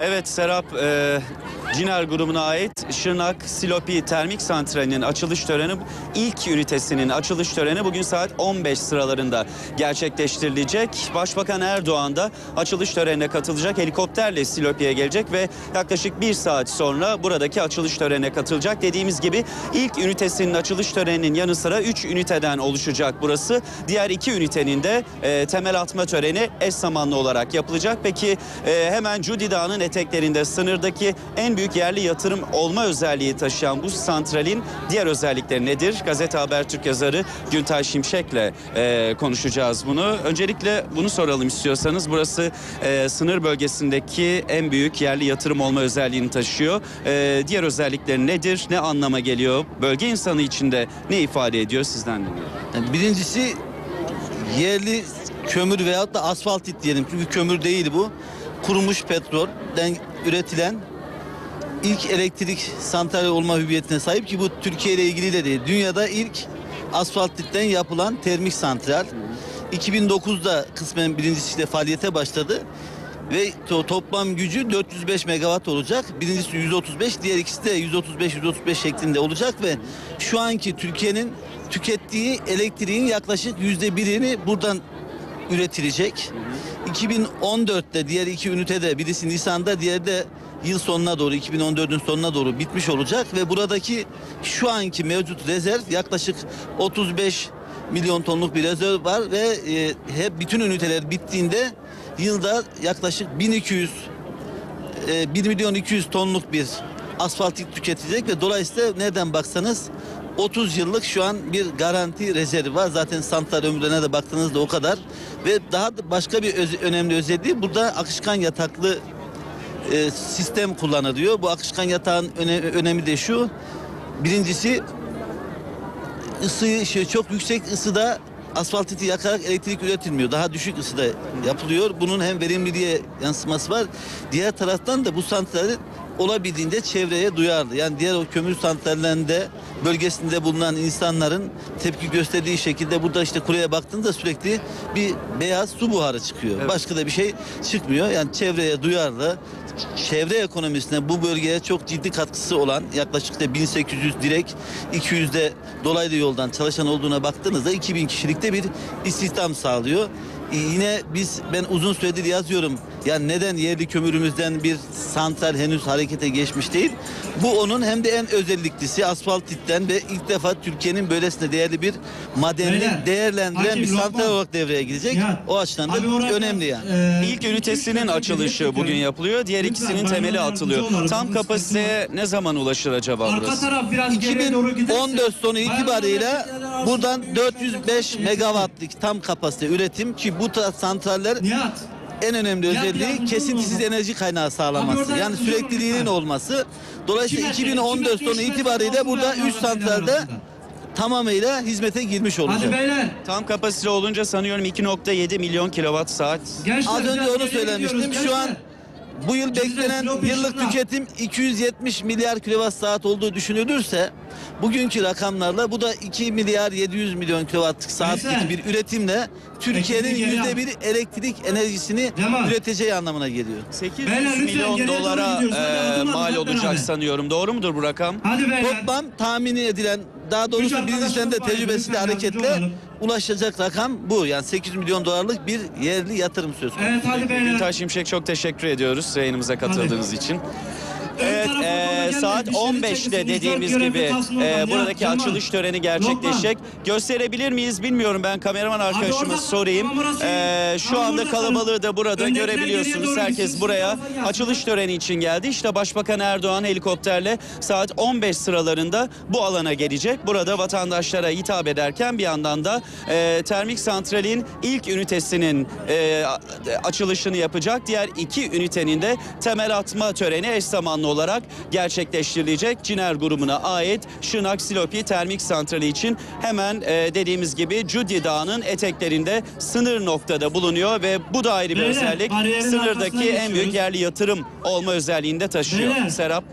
Evet Serap, e, Ciner grubuna ait Şırnak Silopi Termik Santrali'nin açılış töreni ilk ünitesinin açılış töreni bugün saat 15 sıralarında gerçekleştirilecek. Başbakan Erdoğan da açılış törenine katılacak. Helikopterle Silopi'ye gelecek ve yaklaşık bir saat sonra buradaki açılış törenine katılacak. Dediğimiz gibi ilk ünitesinin açılış töreninin yanı sıra 3 üniteden oluşacak burası. Diğer iki ünitenin de e, temel atma töreni eş zamanlı olarak yapılacak. Peki e, hemen Cudi Dağı'nın eteklerinde sınırdaki en büyük yerli yatırım olma özelliği taşıyan bu santralin diğer özellikleri nedir? Gazete Habertürk yazarı Güntay Şimşek'le e, konuşacağız bunu. Öncelikle bunu soralım istiyorsanız. Burası e, sınır bölgesindeki en büyük yerli yatırım olma özelliğini taşıyor. E, diğer özellikleri nedir? Ne anlama geliyor? Bölge insanı için de ne ifade ediyor? Sizden. Yani birincisi yerli kömür veyahut da asfaltit diyelim. Çünkü kömür değil bu. Kurumuş petrolden üretilen ilk elektrik santrali olma hüviyetine sahip ki bu Türkiye ile ilgili de değil. Dünyada ilk asfaltitten yapılan termik santral. 2009'da kısmen birincisiyle faaliyete başladı. Ve to- toplam gücü 405 megawatt olacak. Birincisi 135, diğer ikisi de 135-135 şeklinde olacak ve şu anki Türkiye'nin tükettiği elektriğin yaklaşık yüzde birini buradan üretilecek. 2014'te diğer iki ünitede birisi Nisan'da diğeri de yıl sonuna doğru 2014'ün sonuna doğru bitmiş olacak ve buradaki şu anki mevcut rezerv yaklaşık 35 milyon tonluk bir rezerv var ve e, hep bütün üniteler bittiğinde yılda yaklaşık 1200 e, 1 milyon 200 tonluk bir asfaltik tüketecek ve dolayısıyla nereden baksanız 30 yıllık şu an bir garanti rezervi var. Zaten santral ömürlerine de baktığınızda o kadar. Ve daha da başka bir öz- önemli özelliği burada akışkan yataklı e, sistem kullanılıyor. Bu akışkan yatağın öne- önemi de şu. Birincisi ısıyı şey, çok yüksek ısıda asfaltiti yakarak elektrik üretilmiyor. Daha düşük ısıda yapılıyor. Bunun hem verimliliğe yansıması var. Diğer taraftan da bu santralin olabildiğince çevreye duyarlı. Yani diğer o kömür santrallerinde bölgesinde bulunan insanların tepki gösterdiği şekilde burada işte kuleye baktığınızda sürekli bir beyaz su buharı çıkıyor. Evet. Başka da bir şey çıkmıyor. Yani çevreye duyarlı, çevre ekonomisine bu bölgeye çok ciddi katkısı olan yaklaşık da 1800 direkt 200 de dolaylı yoldan çalışan olduğuna baktığınızda 2000 kişilikte bir istihdam sağlıyor. Ee, Yine biz ben uzun süredir yazıyorum. Yani neden yerli kömürümüzden bir santral henüz harekete geçmiş değil? Bu onun hem de en özelliklisi asfaltitten ve ilk defa Türkiye'nin böylesine değerli bir madenini Beyler, değerlendiren Hakim, bir santral Lokman. olarak devreye girecek. Nihat, O açıdan da abi önemli yani. e, İlk ünitesinin açılışı bugün yapılıyor. Diğer Lütfen, ikisinin temeli atılıyor. Tam kapasiteye ne zaman ulaşır acaba Arka burası? taraf biraz geriye doğru giderse. 2014 sonu itibariyle buradan arasında 405 bir- megawattlık tam kapasite üretim ki bu santraller Nihat. en önemli özelliği kesintisiz enerji kaynağı sağlaması. Yani sürekliliğinin olması. Dolayısıyla İki metre, 2014 iki metre, sonu itibariyle burada yani 3 arasında. santralde tamamıyla hizmete girmiş olacak. Hadi beyler. Tam kapasite olunca sanıyorum 2.7 milyon kilowatt saat. Gençler, Az önce onu söylemiştim. Şu an bu yıl beklenen yıllık tüketim 270 milyar kilowatt saat olduğu düşünülürse bugünkü rakamlarla bu da 2 milyar 700 milyon kilowatt saatlik bir üretimle Türkiye'nin yüzde bir elektrik enerjisini Cemal. üreteceği anlamına geliyor. 800 Beyler, milyon dolara. Hadi e, mal olacak beraber. sanıyorum. Doğru mudur bu rakam? Hadi beyler. Toplam tahmini edilen daha doğrusu birincisinden de tecrübesiyle hareketle ulaşacak rakam bu. Yani 800 milyon dolarlık bir yerli yatırım söz konusu. Evet hadi beyler. Şimşek çok teşekkür ediyoruz yayınımıza katıldığınız için. Ön Evet, e, saat Bir sürü 15'te çekilsin. dediğimiz gibi e, buradaki açılış töreni gerçekleşecek. Gösterebilir miyiz bilmiyorum ben kameraman arkadaşıma orada- sorayım. E, şu anda kalabalığı da burada görebiliyorsunuz. Herkes buraya açılış töreni için geldi. İşte Başbakan Erdoğan helikopterle saat 15 sıralarında bu alana gelecek. Burada vatandaşlara hitap ederken bir yandan da e, termik santralin ilk ünitesinin e, açılışını yapacak. Diğer iki ünitenin de temel atma töreni eş zamanlı olarak gerçekleştirilecek. Ciner grubuna ait Şırnak Silopi Termik Santrali için hemen e, dediğimiz gibi Cudi Dağı'nın eteklerinde sınır noktada bulunuyor ve bu da ayrı bir Beyler, özellik. Sınırdaki en büyük yerli yatırım olma özelliğini de taşıyor. Beyler. Serap.